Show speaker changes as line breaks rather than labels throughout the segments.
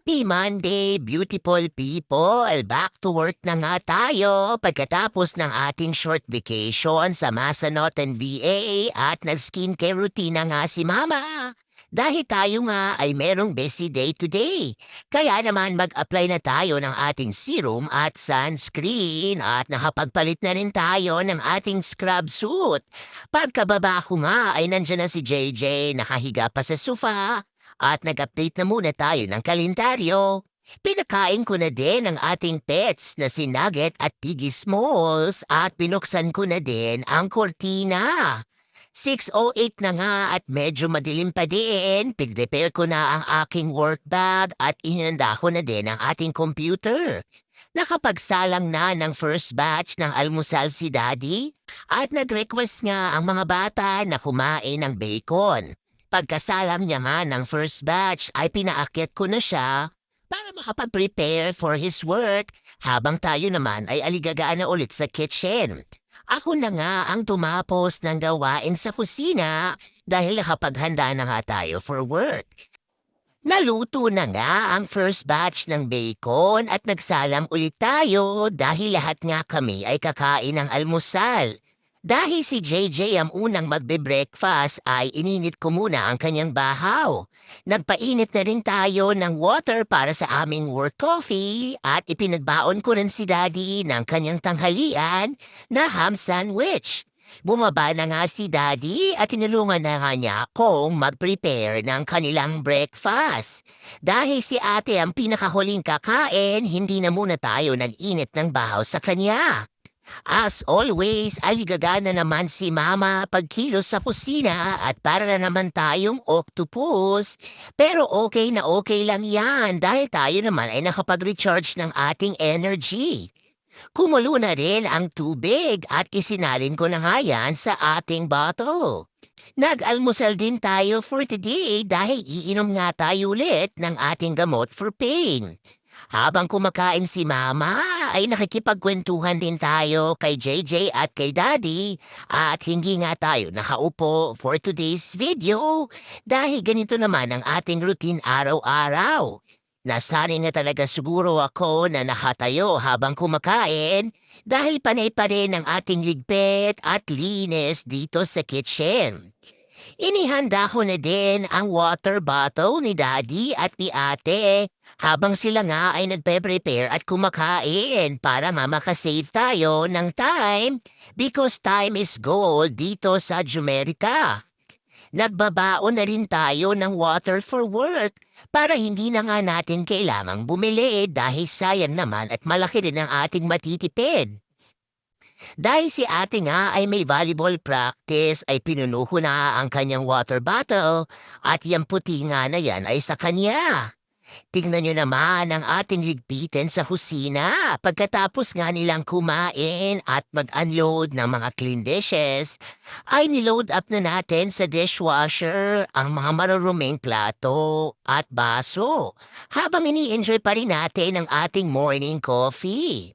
Happy Monday, beautiful people! Back to work na nga tayo pagkatapos ng ating short vacation sa Masanot and VA at nag-skincare routine na nga si Mama. Dahil tayo nga ay merong busy day today. Kaya naman mag-apply na tayo ng ating serum at sunscreen at nakapagpalit na rin tayo ng ating scrub suit. Pagkababa ko nga ay nandyan na si JJ nakahiga pa sa sofa at nag-update na muna tayo ng kalendaryo. Pinakain ko na din ang ating pets na si Nugget at Piggy Smalls at pinuksan ko na din ang kortina. 6.08 na nga at medyo madilim pa din. Pig-repair ko na ang aking work bag at inanda ko na din ang ating computer. Nakapagsalang na ng first batch ng almusal si Daddy at nag-request nga ang mga bata na kumain ng bacon. Pagkasalam niya nga ng first batch ay pinaakit ko na siya para makapag-prepare for his work habang tayo naman ay aligagaan na ulit sa kitchen. Ako na nga ang tumapos ng gawain sa kusina dahil nakapaghanda na nga tayo for work. Naluto na nga ang first batch ng bacon at nagsalam ulit tayo dahil lahat nga kami ay kakain ng almusal. Dahil si JJ ang unang magbe-breakfast ay ininit ko muna ang kanyang bahaw. Nagpainit na rin tayo ng water para sa aming work coffee at ipinagbaon ko rin si Daddy ng kanyang tanghalian na ham sandwich. Bumaba na nga si Daddy at tinulungan na nga niya akong mag-prepare ng kanilang breakfast. Dahil si ate ang pinakahuling kakain, hindi na muna tayo nag-init ng bahaw sa kanya. As always, ay gagana naman si Mama pagkilos sa kusina at para na naman tayong octopus. Pero okay na okay lang yan dahil tayo naman ay nakapag-recharge ng ating energy. Kumulo na rin ang tubig at isinalin ko na nga yan sa ating bottle. Nag-almusal din tayo for today dahil iinom nga tayo ulit ng ating gamot for pain. Habang kumakain si Mama, ay nakikipagkwentuhan din tayo kay JJ at kay Daddy at hindi nga tayo nakaupo for today's video dahil ganito naman ang ating routine araw-araw. Nasanay na talaga siguro ako na nakatayo habang kumakain dahil panay pa rin ang ating ligpit at linis dito sa kitchen. Inihanda ko na din ang water bottle ni Daddy at ni Ate habang sila nga ay nagpe-prepare at kumakain para nga makasave tayo ng time because time is gold dito sa Jumerica. Nagbabaon na rin tayo ng water for work para hindi na nga natin kailangang bumili dahil sayang naman at malaki rin ang ating matitipid. Dahil si ate nga ay may volleyball practice ay pinunuho na ang kanyang water bottle at yung puti nga na yan ay sa kanya. Tingnan nyo naman ang ating ligpitin sa husina pagkatapos nga nilang kumain at mag-unload ng mga clean dishes, ay niload up na natin sa dishwasher ang mga maruruming plato at baso habang ini-enjoy pa rin natin ang ating morning coffee.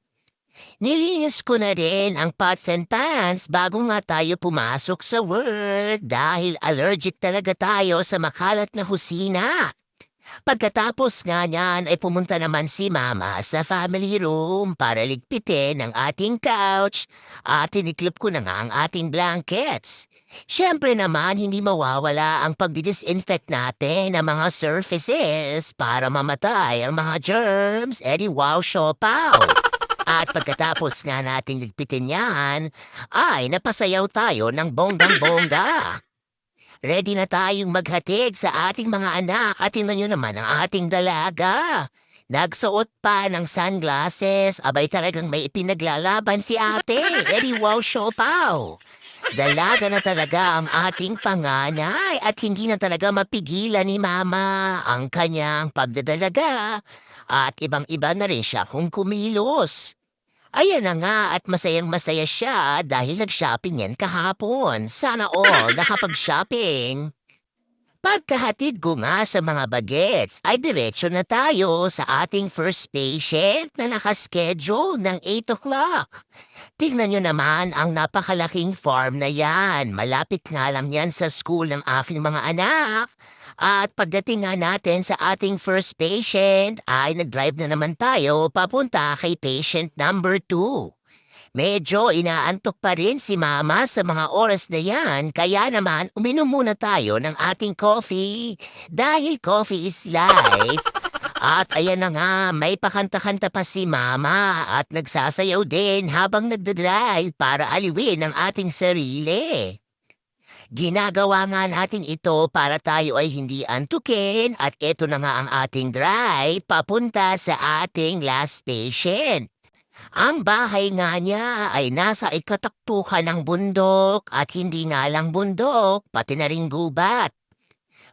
Nilinis ko na rin ang pots and pans bago nga tayo pumasok sa work dahil allergic talaga tayo sa makalat na husina. Pagkatapos nga niyan ay pumunta naman si Mama sa family room para ligpitin ang ating couch at tiniklop ko na nga ang ating blankets. Siyempre naman hindi mawawala ang pagdidisinfect natin ng mga surfaces para mamatay ang mga germs. Edi wow, siopaw! At pagkatapos nga nating ligpitin yan, ay napasayaw tayo ng bonggang-bongga. Ready na tayong maghatid sa ating mga anak at tingnan nyo naman ang ating dalaga. Nagsuot pa ng sunglasses, abay talagang may ipinaglalaban si ate. Edi wow, siopaw! Dalaga na talaga ang ating panganay at hindi na talaga mapigilan ni Mama ang kanyang pagdadalaga at ibang-iba na rin siya kung kumilos. Ayan na nga at masayang masaya siya dahil nag-shopping yan kahapon. Sana all nakapag-shopping. Pagkahatid ko nga sa mga bagets ay diretsyo na tayo sa ating first patient na nakaschedule ng 8 o'clock. Tingnan nyo naman ang napakalaking farm na yan. Malapit nga lang yan sa school ng aking mga anak. At pagdating nga natin sa ating first patient ay nag-drive na naman tayo papunta kay patient number 2. Medyo inaantok pa rin si mama sa mga oras na yan kaya naman uminom muna tayo ng ating coffee dahil coffee is life. At ayan na nga, may pakanta-kanta pa si mama at nagsasayaw din habang nagdadrive para aliwin ang ating sarili. Ginagawa nga natin ito para tayo ay hindi antukin at ito na nga ang ating drive papunta sa ating last patient. Ang bahay nga niya ay nasa ikataktukan ng bundok at hindi nga lang bundok, pati na rin gubat.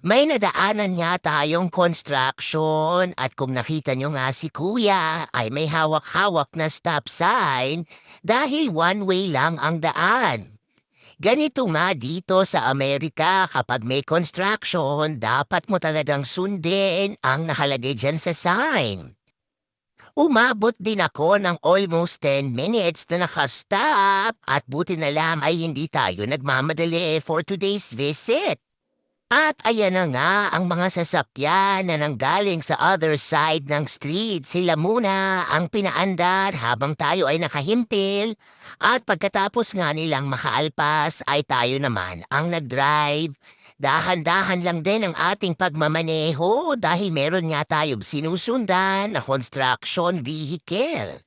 May nadaanan nga tayong construction at kung nakita nyo nga si kuya ay may hawak-hawak na stop sign dahil one way lang ang daan. Ganito nga dito sa Amerika kapag may construction, dapat mo talagang sundin ang nakalagay dyan sa sign. Umabot din ako ng almost 10 minutes na nakastop at buti na lang ay hindi tayo nagmamadali for today's visit. At ayan na nga ang mga sasakyan na nanggaling sa other side ng street. Sila muna ang pinaandar habang tayo ay nakahimpil. At pagkatapos nga nilang makaalpas ay tayo naman ang nag-drive. Dahan-dahan lang din ang ating pagmamaneho dahil meron nga tayo sinusundan na construction vehicle.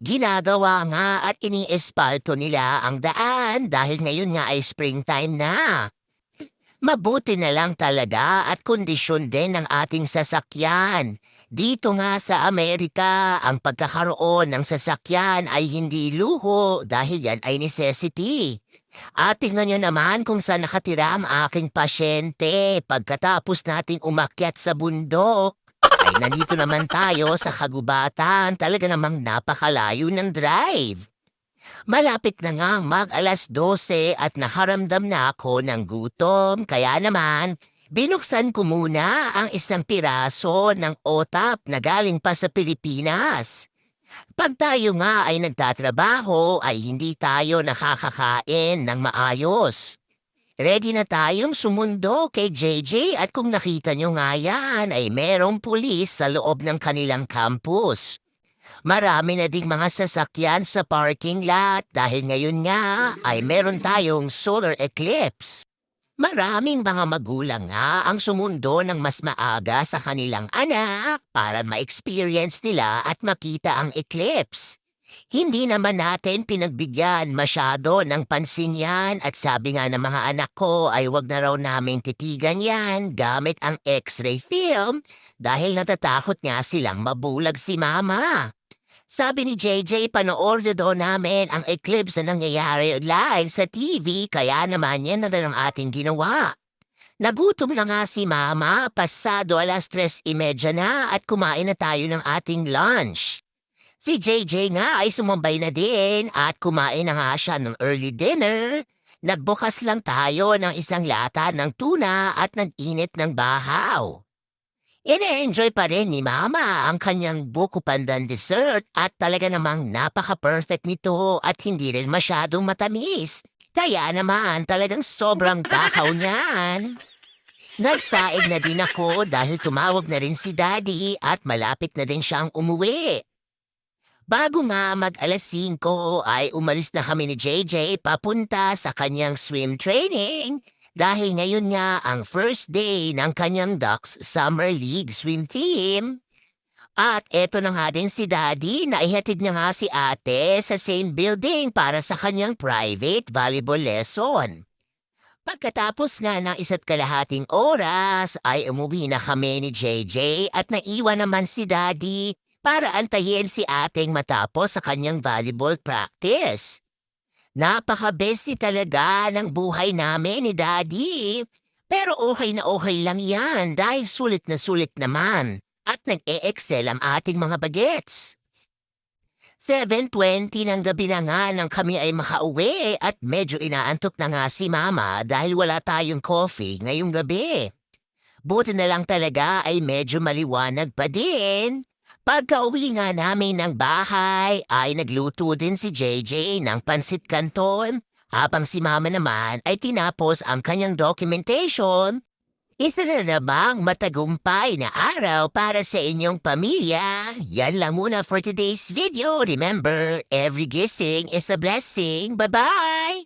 Ginagawa nga at iniespalto nila ang daan dahil ngayon nga ay springtime na. Mabuti na lang talaga at kondisyon din ng ating sasakyan. Dito nga sa Amerika, ang pagkakaroon ng sasakyan ay hindi luho dahil yan ay necessity. At tingnan nyo naman kung saan nakatira ang aking pasyente pagkatapos nating umakyat sa bundok. Ay nandito naman tayo sa kagubatan, talaga namang napakalayo ng drive. Malapit na nga mag alas 12 at naharamdam na ako ng gutom kaya naman binuksan ko muna ang isang piraso ng otap na galing pa sa Pilipinas. Pag tayo nga ay nagtatrabaho ay hindi tayo nakakakain ng maayos. Ready na tayong sumundo kay JJ at kung nakita nyo nga yan ay merong pulis sa loob ng kanilang campus. Marami na ding mga sasakyan sa parking lot dahil ngayon nga ay meron tayong solar eclipse. Maraming mga magulang nga ang sumundo ng mas maaga sa kanilang anak para ma-experience nila at makita ang eclipse. Hindi naman natin pinagbigyan masyado ng pansin yan at sabi nga ng mga anak ko ay wag na raw naming titigan yan gamit ang x-ray film dahil natatakot nga silang mabulag si mama. Sabi ni JJ, panoorin daw namin ang eclipse na nangyayari live sa TV, kaya naman yan na rin ang ating ginawa. Nagutom na nga si Mama, pasado alas tres imedya na at kumain na tayo ng ating lunch. Si JJ nga ay sumambay na din at kumain na nga siya ng early dinner. Nagbukas lang tayo ng isang lata ng tuna at nag-init ng bahaw. Ine-enjoy pa rin ni Mama ang kanyang buko pandan dessert at talaga namang napaka-perfect nito at hindi rin masyadong matamis. Kaya naman talagang sobrang takaw niyan. Nagsaig na din ako dahil tumawag na rin si Daddy at malapit na din siyang umuwi. Bago nga mag alas 5 ay umalis na kami ni JJ papunta sa kanyang swim training dahil ngayon nga ang first day ng kanyang Ducks Summer League swim team. At eto na nga din si Daddy na ihatid niya nga si ate sa same building para sa kanyang private volleyball lesson. Pagkatapos nga ng isa't kalahating oras ay umuwi na kami ni JJ at naiwan naman si Daddy para antayin si ating matapos sa kanyang volleyball practice. Napaka-bestie talaga ng buhay namin ni Daddy. Pero okay na okay lang yan dahil sulit na sulit naman at nag-e-excel ang ating mga bagets. 7.20 ng gabi na nga nang kami ay makauwi at medyo inaantok na nga si Mama dahil wala tayong coffee ngayong gabi. Buti na lang talaga ay medyo maliwanag pa din. Pagka-uwi nga namin ng bahay ay nagluto din si JJ ng pansit canton habang si Mama naman ay tinapos ang kanyang documentation Isa na namang matagumpay na araw para sa inyong pamilya. Yan lang muna for today's video. Remember, every gising is a blessing. Bye-bye!